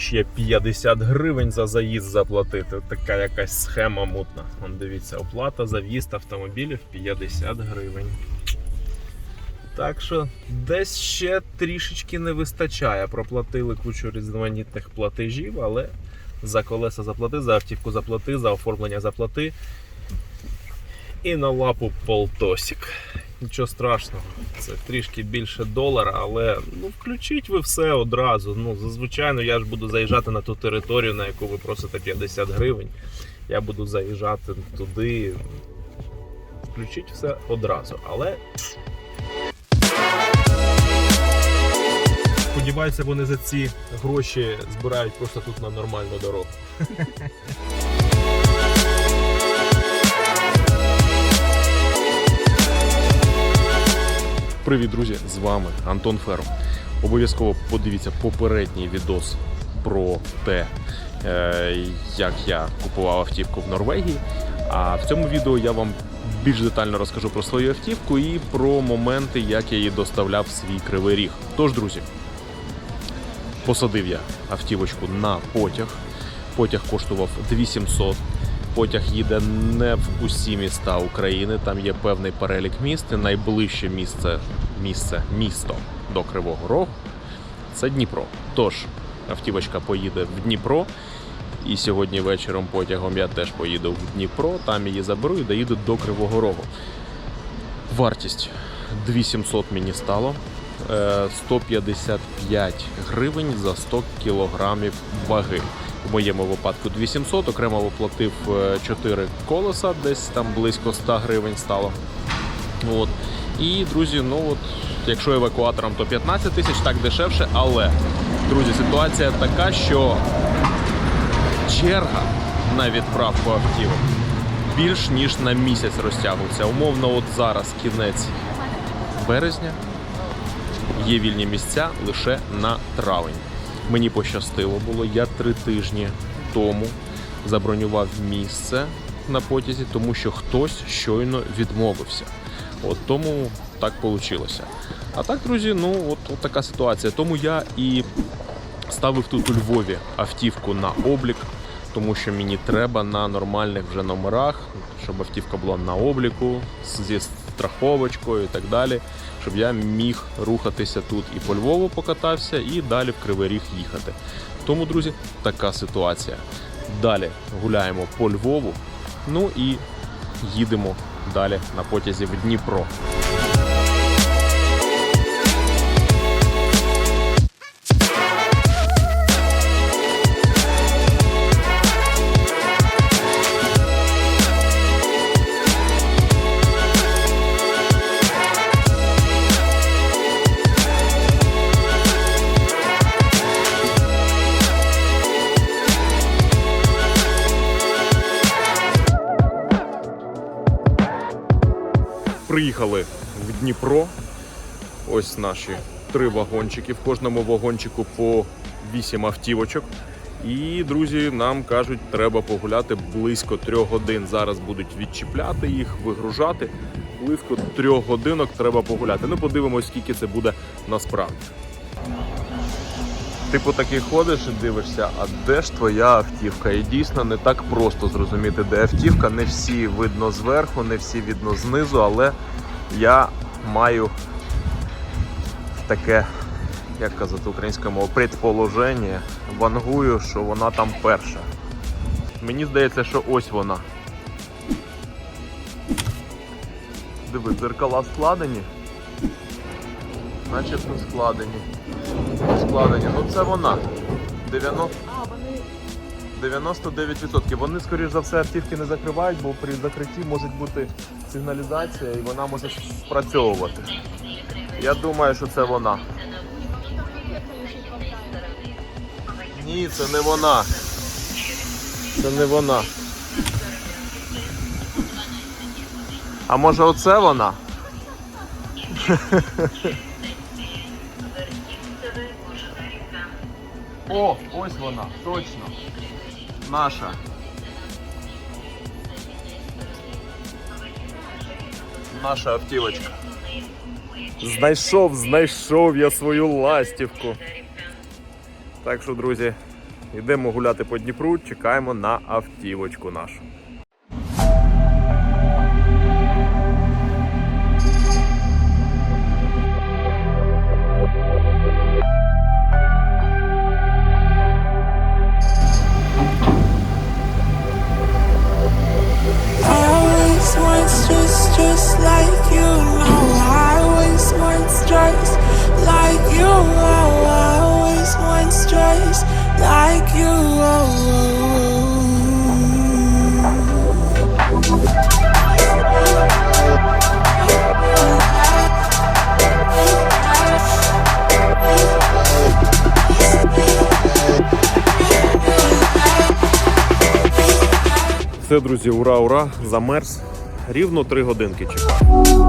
ще 50 гривень за заїзд заплатити. Така якась схема мутна. Вон дивіться, оплата за в'їзд автомобілів 50 гривень. Так що десь ще трішечки не вистачає. Проплатили кучу різноманітних платежів, але за колеса заплати, за автівку заплати, за оформлення заплати. І на лапу полтосик. Нічого страшного, це трішки більше долара, але ну включіть ви все одразу. Ну, зазвичай я ж буду заїжджати на ту територію, на яку ви просите 50 гривень. Я буду заїжджати туди. Включіть все одразу. Але сподіваюся, вони за ці гроші збирають просто тут на нормальну дорогу. Привіт, друзі! З вами Антон Ферм. Обов'язково подивіться попередній відос про те, е, як я купував автівку в Норвегії. А в цьому відео я вам більш детально розкажу про свою автівку і про моменти, як я її доставляв в свій кривий ріг. Тож, друзі, посадив я автівочку на потяг. Потяг коштував 2700. Потяг їде не в усі міста України. Там є певний перелік міст. Найближче місце, місце, місто до Кривого Рогу це Дніпро. Тож автівочка поїде в Дніпро. І сьогодні вечором потягом я теж поїду в Дніпро, там її заберу і доїду до Кривого Рогу. Вартість 2700 мені стало. Е, 155 гривень за 100 кілограмів ваги. В моєму випадку 2700, окремо оплатив 4 колеса, десь там близько 100 гривень стало. От. І, друзі, ну от, якщо евакуатором, то 15 тисяч, так дешевше, але, друзі, ситуація така, що черга на відправку автівок більш ніж на місяць розтягується. Умовно, от зараз кінець березня, є вільні місця лише на травень. Мені пощастило було, я три тижні тому забронював місце на потязі, тому що хтось щойно відмовився. От тому так вийшло. А так, друзі, ну от, от така ситуація. Тому я і ставив тут у Львові автівку на облік, тому що мені треба на нормальних вже номерах, щоб автівка була на обліку зі страховочкою і так далі, щоб я міг рухатися тут і по Львову покатався, і далі в Кривий Ріг їхати. Тому, друзі, така ситуація. Далі гуляємо по Львову, ну і їдемо далі на потязі в Дніпро. Приїхали в Дніпро. Ось наші три вагончики. В кожному вагончику по вісім автівочок. І, друзі, нам кажуть, треба погуляти близько трьох годин. Зараз будуть відчіпляти їх, вигружати. Близько трьох годинок треба погуляти. Ну, подивимось, скільки це буде насправді. Типу таки ходиш і дивишся, а де ж твоя автівка? І дійсно не так просто зрозуміти, де автівка. Не всі видно зверху, не всі видно знизу, але я маю таке, як казати українською мовою, предположення, вангую, що вона там перша. Мені здається, що ось вона. Диви, дзеркала складені. Начебто складені. Складені. Ну це вона. 90... 99%. Вони, скоріш за все, автівки не закривають, бо при закритті може бути сигналізація і вона може спрацьовувати. Я думаю, що це вона. Ні, це не вона. Це не вона. А може оце вона? О, ось вона, точно. Наша. Наша автівочка. Знайшов, знайшов я свою ластівку. Так що, друзі, йдемо гуляти по Дніпру, чекаємо на автівочку нашу. Все, друзі, ура, ура! Замерз. Рівно 3 годинки чекаю.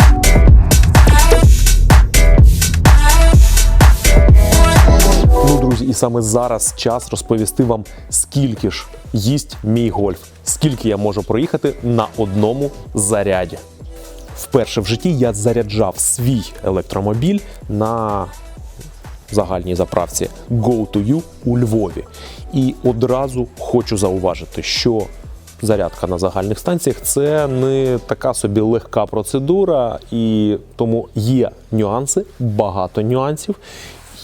Ну, друзі, і саме зараз час розповісти вам, скільки ж їсть мій гольф, скільки я можу проїхати на одному заряді. Вперше в житті я заряджав свій електромобіль на загальній заправці Go2U у Львові. І одразу хочу зауважити, що зарядка на загальних станціях це не така собі легка процедура, і тому є нюанси, багато нюансів.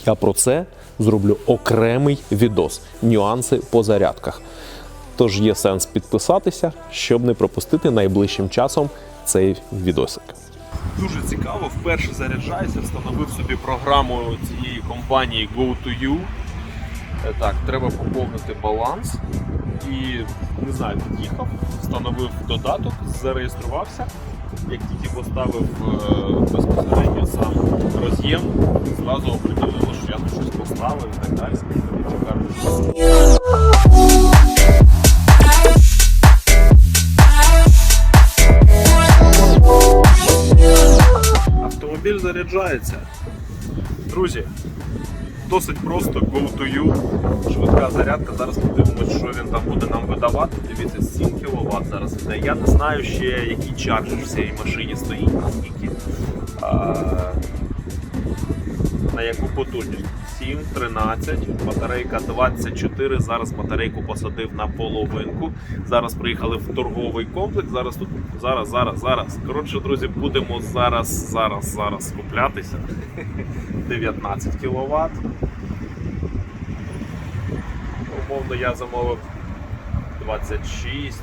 Я про це зроблю окремий відос. Нюанси по зарядках. Тож є сенс підписатися, щоб не пропустити найближчим часом цей відосик. Дуже цікаво, вперше заряджаюся, встановив собі програму цієї компанії Go2U. Е, Так, треба поповнити баланс. І не знаю, під'їхав, встановив додаток, зареєструвався. Як тільки поставив е, безпосередньо сам роз'єм, зразу оприділило, що я тут щось поставив і так далі. Автомобіль заряджається. Друзі, досить просто go to you. Швидка зарядка. Зараз подивимось, що він там буде нам видавати. Дивіться, 7 кВт зараз йде. Я не знаю ще, який чарджер в цій машині стоїть, наскільки. А, на яку потужність? 7, 13, батарейка 24. Зараз батарейку посадив на половинку. Зараз приїхали в торговий комплекс. Зараз тут, зараз, зараз, зараз. Коротше, друзі, будемо зараз, зараз, зараз куплятися. 19 кВт. Умовно, я замовив 26.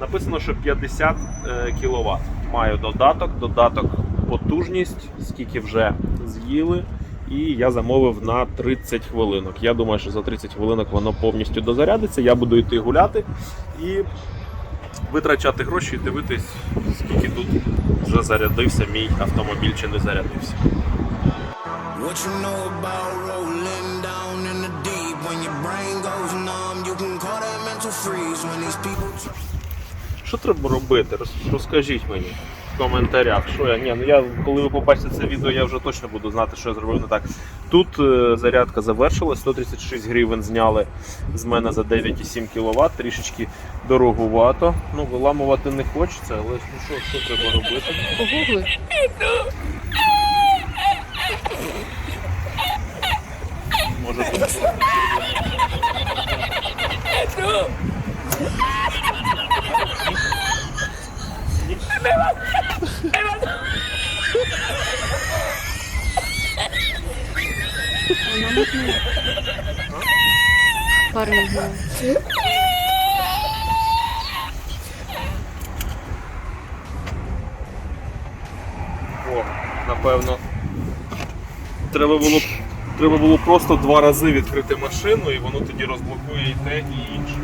Написано, що 50 кВт. Маю додаток, додаток потужність, скільки вже з'їли. І я замовив на 30 хвилинок. Я думаю, що за 30 хвилинок воно повністю дозарядиться. Я буду йти гуляти і витрачати гроші і дивитись, скільки тут вже зарядився мій автомобіль чи не зарядився. What you know about rolling down in the deep? When your brain goes numb, you can call that mental freeze. When these people. Що треба робити? Роз- Розкажіть мені в коментарях. Що я? Ні, ну я коли ви побачите це відео, я вже точно буду знати, що я зробив не так. Тут е, зарядка завершилась, 136 гривень зняли з мене за 9,7 кВт, трішечки дорогувато. Ну, виламувати не хочеться, але ну що, що треба робити? Погугли. Може тут. Парень. Напевно. Треба було, треба було просто два рази відкрити машину і воно тоді розблокує і те, і інше.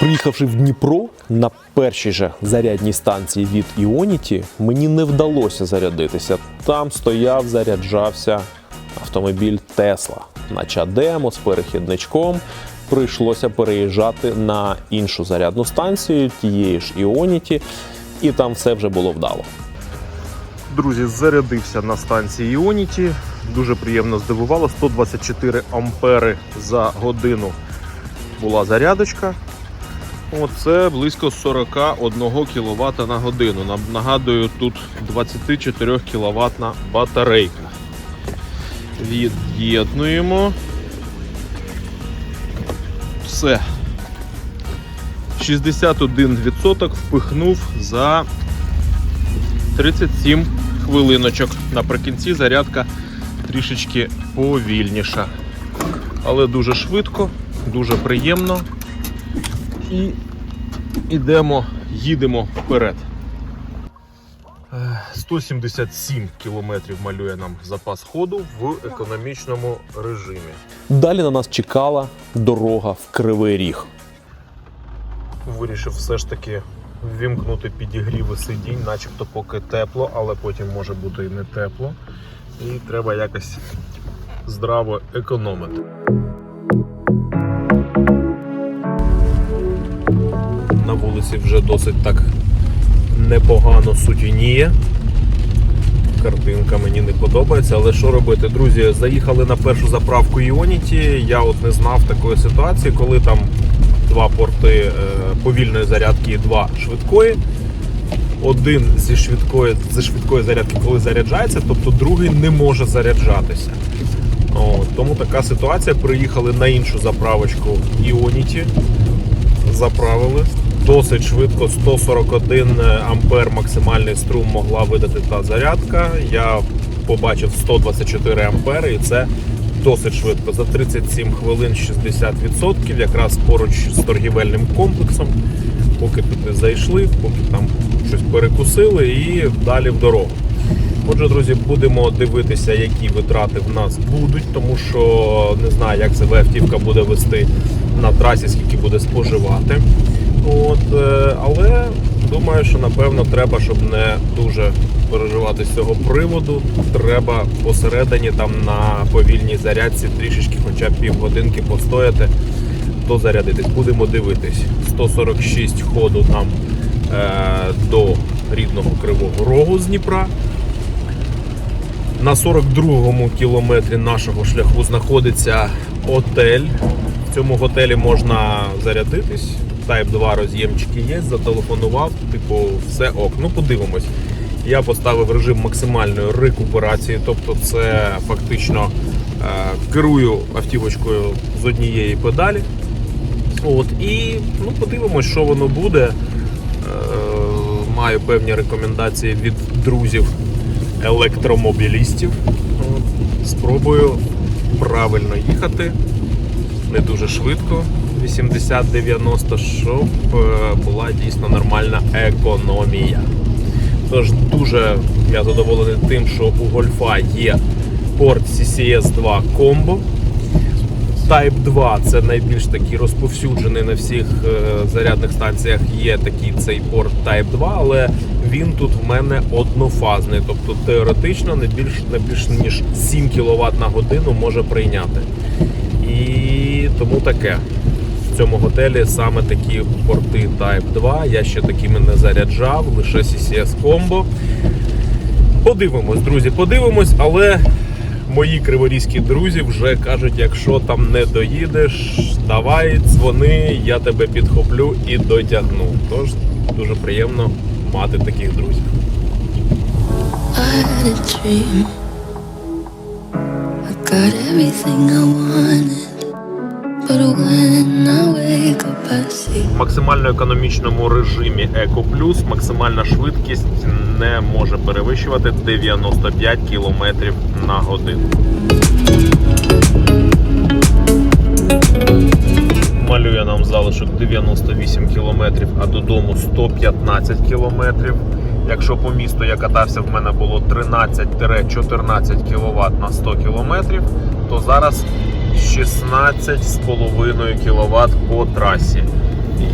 Приїхавши в Дніпро на першій же зарядній станції від Ionity, мені не вдалося зарядитися. Там стояв, заряджався автомобіль Тесла на чадемо з перехідничком. Прийшлося переїжджати на іншу зарядну станцію тієї ж Ionity, і там все вже було вдало. Друзі, зарядився на станції Ionity. Дуже приємно здивувало. 124 ампери за годину була зарядочка. Оце близько 41 кВт на годину. Нагадую, тут 24 кВт батарейка. Від'єднуємо. Все. 61% впихнув за 37 хвилиночок. Наприкінці зарядка трішечки повільніша. Але дуже швидко, дуже приємно. І йдемо, їдемо вперед. Е, 177 кілометрів малює нам запас ходу в економічному режимі. Далі на нас чекала дорога в Кривий Ріг. Вирішив все ж таки ввімкнути підігріви сидінь, начебто поки тепло, але потім може бути і не тепло. І треба якось здраво економити. На вулиці вже досить так непогано сутініє. Картинка мені не подобається, але що робити? Друзі, заїхали на першу заправку Ionity. Я от не знав такої ситуації, коли там два порти е, повільної зарядки і два швидкої. Один зі швидкої, зі швидкої зарядки, коли заряджається, тобто другий не може заряджатися. От, тому така ситуація. Приїхали на іншу заправочку Ionity заправили. Досить швидко 141 ампер максимальний струм могла видати та зарядка. Я побачив 124 ампери, і це досить швидко. За 37 хвилин 60%, якраз поруч з торгівельним комплексом. Поки туди зайшли, поки там щось перекусили і далі в дорогу. Отже, друзі, будемо дивитися, які витрати в нас будуть, тому що не знаю, як себе автівка буде вести на трасі, скільки буде споживати. От, е, але думаю, що напевно треба, щоб не дуже переживати з цього приводу. Треба посередині там на повільній зарядці трішечки, хоча б півгодинки постояти, дозарядитись. Будемо дивитись. 146 ходу нам е, до рідного Кривого Рогу з Дніпра. На 42-му кілометрі нашого шляху знаходиться отель. В цьому готелі можна зарядитись. Type 2 роз'ємчики є, зателефонував, типу, все ок. Ну, подивимось. Я поставив режим максимальної рекуперації, тобто це фактично е, керую автівочкою з однієї педалі. От, і ну, подивимось, що воно буде. Е, маю певні рекомендації від друзів електромобілістів. Спробую правильно їхати, не дуже швидко, 80-90, щоб е, була дійсно нормальна економія. Тож дуже я задоволений тим, що у Гольфа є порт CCS 2 Combo. Type 2 це найбільш такий розповсюджений на всіх е, зарядних станціях є такий цей порт Type 2, але він тут в мене однофазний, тобто теоретично не більш, не більш ніж 7 кВт на годину може прийняти. І тому таке. Цьому готелі саме такі порти Type 2. Я ще такими не заряджав, лише CCS Combo. Подивимось, друзі, подивимось, але мої криворізькі друзі вже кажуть, якщо там не доїдеш, давай, дзвони, я тебе підхоплю і дотягну. Тож дуже приємно мати таких друзів. I got everything I wanted. Максимально економічному режимі Eco Plus максимальна швидкість не може перевищувати 95 км на годину. Малює нам залишок 98 км, а додому 115 км. Якщо по місту я катався, в мене було 13-14 кВт на 100 км, то зараз 16,5 кВт по трасі.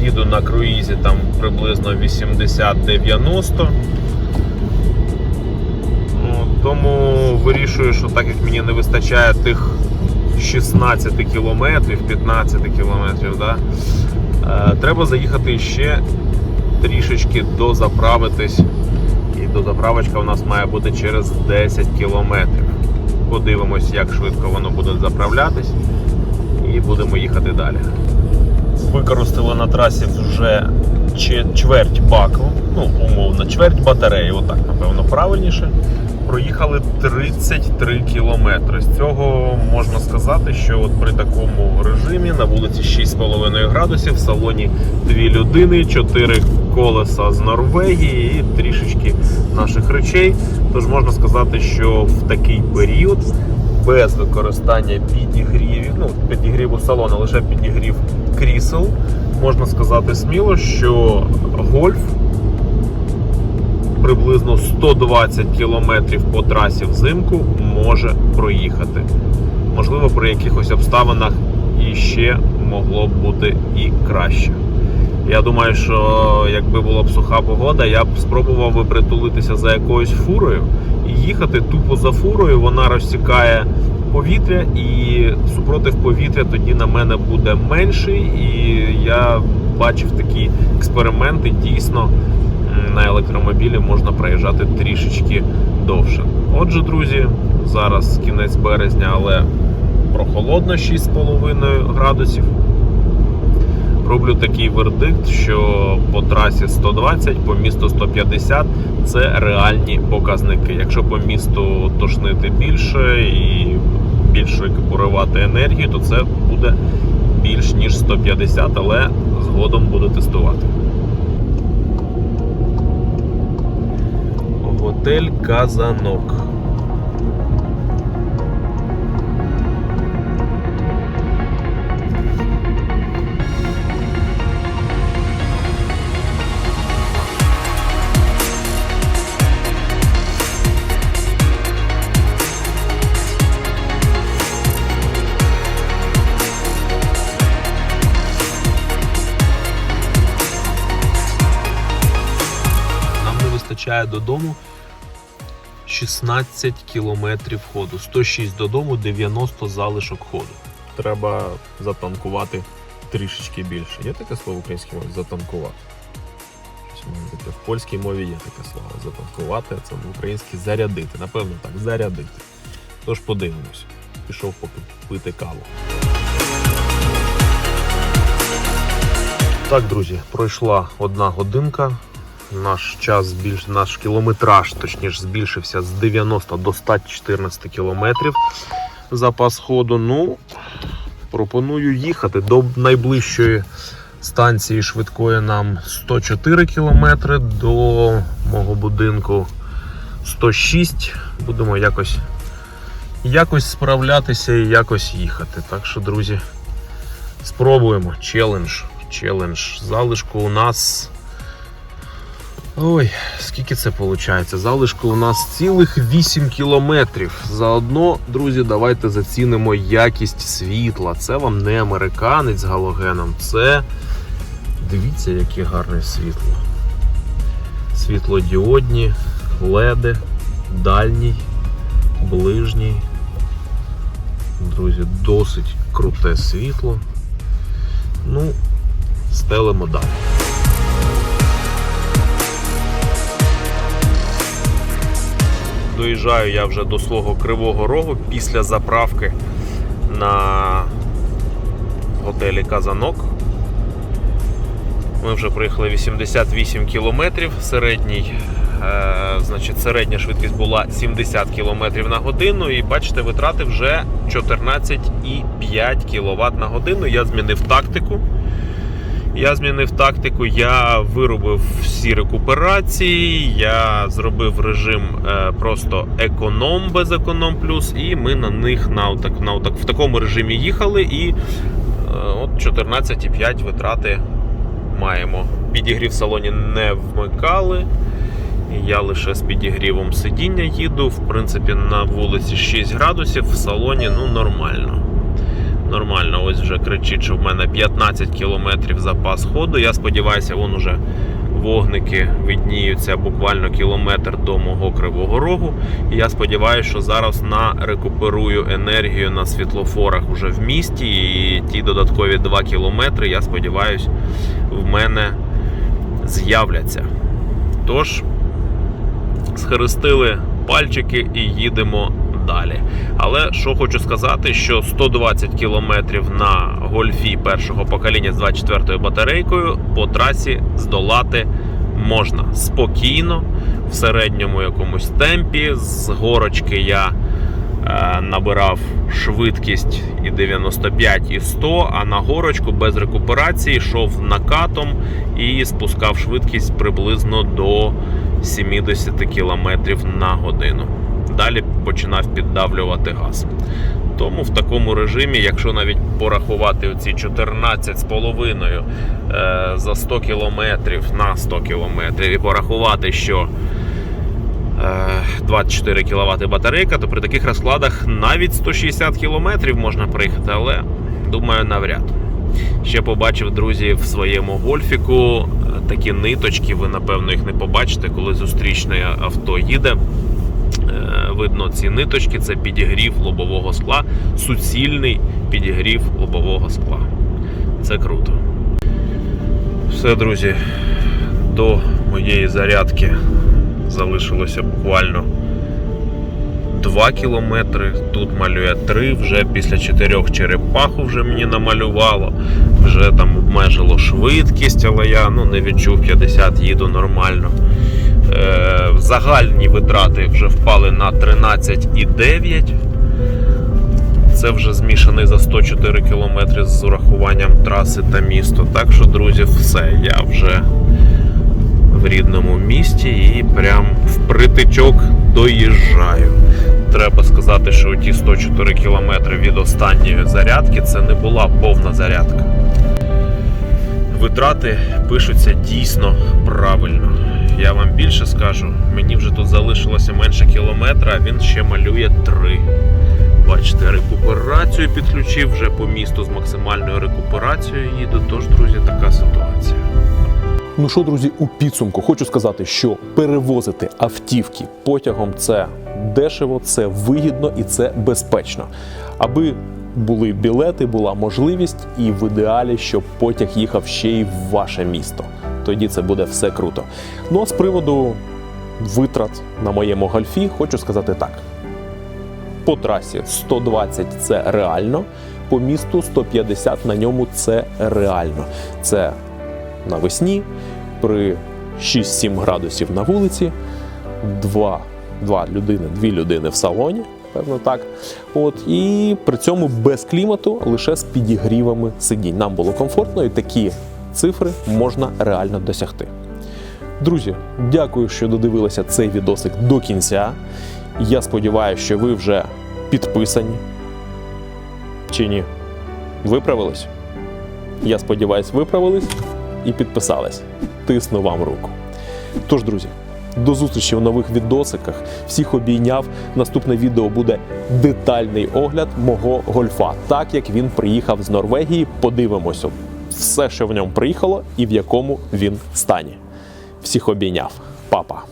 Їду на круїзі там приблизно 80-90. Ну, Тому вирішую, що так як мені не вистачає тих 16 кілометрів, 15 кілометрів, да, е, треба заїхати ще трішечки дозаправитись. І дозаправочка у нас має бути через 10 кілометрів. Подивимось, як швидко воно буде заправлятись, і будемо їхати далі. використали на трасі вже чверть баку, ну, умовно, чверть батареї, отак, напевно, правильніше. Проїхали 33 кілометри. З цього можна сказати, що от при такому режимі на вулиці 6,5 градусів, в салоні дві людини, чотири колеса з Норвегії і трішечки наших речей. Тож можна сказати, що в такий період без використання підігрівів, ну підігріву салону, лише підігрів крісел, можна сказати сміло, що гольф приблизно 120 км по трасі взимку може проїхати. Можливо, при якихось обставинах і ще могло б бути і краще. Я думаю, що якби була б суха погода, я б спробував би притулитися за якоюсь фурою і їхати тупо за фурою. Вона розсікає повітря, і супротив повітря тоді на мене буде менший. І я бачив такі експерименти. Дійсно, на електромобілі можна проїжджати трішечки довше. Отже, друзі, зараз кінець березня, але прохолодно 6,5 градусів. Роблю такий вердикт, що по трасі 120, по місту 150 це реальні показники. Якщо по місту тошнити більше і більше рекуперувати енергію, то це буде більш ніж 150, але згодом буду тестувати. Готель Казанок. Вистачає додому 16 кілометрів ходу. 106 додому, 90 залишок ходу. Треба затанкувати трішечки більше. Є таке слово в українській мові затанкувати. В польській мові є таке слово затанкувати, це в українській зарядити. Напевно так, зарядити. Тож подивимось. Пішов поки пити каву. Так, друзі, пройшла одна годинка. Наш час збільш... наш кілометраж, точніше, збільшився з 90 до 114 кілометрів запас ходу. Ну, пропоную їхати до найближчої станції швидкої нам 104 кілометри, до мого будинку 106. Будемо якось, якось справлятися і якось їхати. Так що, друзі, спробуємо. Челендж. Челендж. Залишку у нас. Ой, скільки це виходить? Залишку у нас цілих 8 кілометрів. Заодно, друзі, давайте зацінимо якість світла. Це вам не американець з галогеном, це дивіться, яке гарне світло. Світлодіодні, леди, дальній, ближній. Друзі, досить круте світло. Ну, стелимо далі. Доїжджаю я вже до свого кривого рогу після заправки на готелі Казанок. Ми вже проїхали 88 кілометрів. Середній, е, значить, середня швидкість була 70 кілометрів на годину. І бачите, витрати вже 14,5 кВт на годину. Я змінив тактику. Я змінив тактику, я виробив всі рекуперації, я зробив режим е, просто економ без економ плюс, і ми на них на, на в такому режимі їхали. І е, от 14,5 витрати маємо. Підігрів в салоні не вмикали. Я лише з підігрівом сидіння їду. В принципі, на вулиці 6 градусів, в салоні ну нормально. Нормально, ось вже кричить, що в мене 15 кілометрів запас ходу. Я сподіваюся, вон уже вогники видніються буквально кілометр до мого кривого рогу. І я сподіваюся, що зараз нарекуперую енергію на світлофорах вже в місті. І ті додаткові 2 кілометри, я сподіваюся, в мене з'являться. Тож, схрестили пальчики і їдемо далі. Але що хочу сказати, що 120 км на гольфі першого покоління з 24-ю батарейкою по трасі здолати можна спокійно, в середньому якомусь темпі. З горочки я е, набирав швидкість і 95, і 100, а на горочку без рекуперації йшов накатом і спускав швидкість приблизно до 70 км на годину. Далі починав піддавлювати газ. Тому в такому режимі, якщо навіть порахувати оці 14,5 е, за 100 кілометрів на 100 кілометрів і порахувати, що е, 24 кВт батарейка, то при таких розкладах навіть 160 кілометрів можна проїхати, але думаю, навряд. Ще побачив друзі в своєму гольфіку е, такі ниточки. Ви напевно їх не побачите, коли зустрічне авто їде. Е, Видно ці ниточки, це підігрів лобового скла, суцільний підігрів лобового скла. Це круто. Все, друзі, до моєї зарядки залишилося буквально 2 кілометри. Тут малює 3, вже після 4 черепаху вже мені намалювало, вже там обмежило швидкість, але я ну, не відчув 50, їду нормально. Е, загальні витрати вже впали на 13,9. Це вже змішаний за 104 км з урахуванням траси та місто. Так що, друзі, все. Я вже в рідному місті і прям впритичок доїжджаю. Треба сказати, що ті 104 км від останньої зарядки це не була повна зарядка. Витрати пишуться дійсно правильно. Я вам більше скажу, мені вже тут залишилося менше кілометра, а він ще малює 3. Бачите, рекуперацію підключив вже по місту з максимальною рекуперацією їду. Тож, друзі, така ситуація. Ну що, друзі, у підсумку хочу сказати, що перевозити автівки потягом це дешево, це вигідно і це безпечно. Аби були білети, була можливість, і в ідеалі, щоб потяг їхав ще й в ваше місто. Тоді це буде все круто. Ну а з приводу витрат на моєму гольфі, хочу сказати так: по трасі 120 це реально, по місту 150 на ньому це реально. Це навесні при 6-7 градусів на вулиці, два, два людини, дві людини в салоні, певно так. От, і при цьому без клімату, лише з підігрівами сидінь. Нам було комфортно, і такі цифри можна реально досягти. Друзі, дякую, що додивилися цей відосик до кінця. Я сподіваюся, що ви вже підписані. Чи ні? Виправились? Я сподіваюсь, виправились і підписались. Тисну вам руку. Тож, друзі, до зустрічі у нових відосиках. Всіх обійняв. Наступне відео буде детальний огляд мого гольфа, так як він приїхав з Норвегії. Подивимося все, що в ньому приїхало, і в якому він стані. Всіх обійняв. Папа.